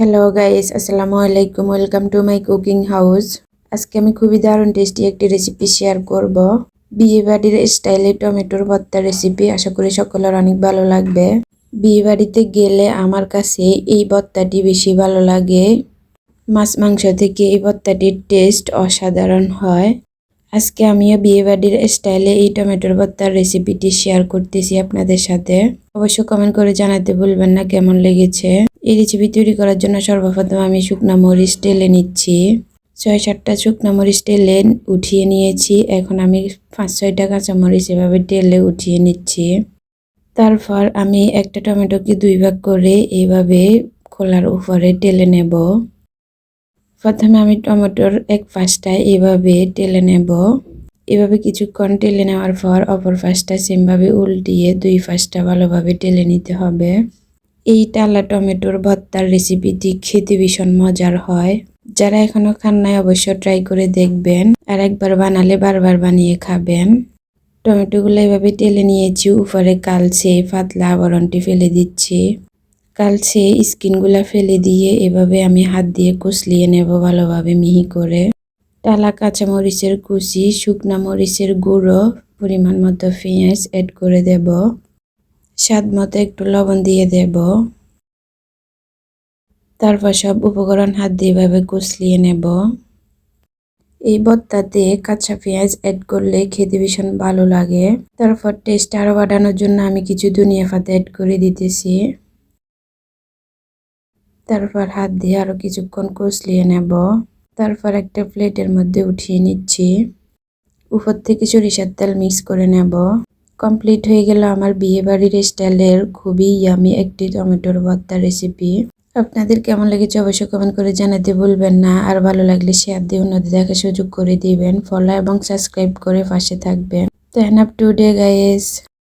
Hello guys আসসালামু আলাইকুম welcome to my cooking house আজকে আমি খুবই দারুণ টেস্টি একটি রেসিপি শেয়ার করব। বিয়ে বাড়ির স্টাইলে টমেটোর ভর্তা রেসিপি আশা করি সকলের অনেক ভালো লাগবে। বিয়ে বাড়িতে গেলে আমার কাছে এই ভর্তাটি বেশি ভালো লাগে। মাছ মাংস থেকে এই ভর্তাটির টেস্ট অসাধারণ হয়। আজকে আমিও বিয়ে বাড়ির স্টাইলে এই টমেটোর ভর্তার রেসিপিটি শেয়ার করতেছি আপনাদের সাথে। অবশ্য কমেন্ট করে জানাতে ভুলবেন না কেমন লেগেছে। এই রেসিপি তৈরি করার জন্য সর্বপ্রথম আমি শুকনা মরিচ টেলে নিচ্ছি। ছয় সাতটা শুকনা মরিচ টেলে উঠিয়ে নিয়েছি। এখন আমি পাঁচ ছয়টা কাঁচামরিচ এভাবে টেলে উঠিয়ে নিচ্ছি। তারপর আমি একটা টমেটোকে দুই ভাগ করে এইভাবে খোলার উপরে টেলে নেব। প্রথমে আমি টমেটোর এক পাশটা এভাবে টেলে নেব। এভাবে কিছুক্ষণ টেলে নেওয়ার পর অপর পাশটা সেমভাবে উল্টিয়ে দুই পাশটা ভালোভাবে টেলে নিতে হবে। এই টালা টমেটোর ভর্তার রেসিপিটি খেতে ভীষণ মজার হয়। যারা এখনও খান নাই অবশ্য ট্রাই করে দেখবেন আর একবার বানালে বারবার বানিয়ে খাবেন। টমেটোগুলো এভাবে টেলে নিয়েছি, উপরে কালছে পাতলা আবরণটি ফেলে দিচ্ছি। কালছে স্কিনগুলা ফেলে দিয়ে এভাবে আমি হাত দিয়ে কুচলিয়ে নেব ভালোভাবে মিহি করে। টালা কাঁচামরিচের কুচি, শুকনা মরিচের গুঁড়ো, পরিমাণ মতো পেঁয়াজ অ্যাড করে দেব। স্বাদ মতো একটু লবণ দিয়ে দেব। তারপর সব উপকরণ হাত দিয়ে এভাবে কুচলিয়ে নেব। এই ভর্তাতে কাঁচা পেঁয়াজ অ্যাড করলে খেতে ভীষণ ভালো লাগে। তারপর টেস্ট আরও বাড়ানোর জন্য আমি কিছু ধনিয়া পাতা অ্যাড করে দিতেছি। তারপর হাত দিয়ে আরও কিছুক্ষণ কষলিয়ে নেব। তারপর একটা প্লেটের মধ্যে উঠিয়ে নিচ্ছি। উপর থেকে সরিষার তেল মিক্স করে নেব। কমপ্লিট হয়ে গেল আমার বিয়েবাড়ির স্টাইলের খুবই ইয়ামি একটি টমেটোর ভর্তা রেসিপি আপনাদের কেমন লেগেছে অবশ্যই কমেন্ট করে জানাতে ভুলবেন না। আর ভালো লাগলে শেয়ার দিয়ে অন্যদের দেখার সুযোগ করে দিবেন। ফলো এবং সাবস্ক্রাইব করে পাশে থাকবেন। তো হ্যান আপ টু ডে গাইস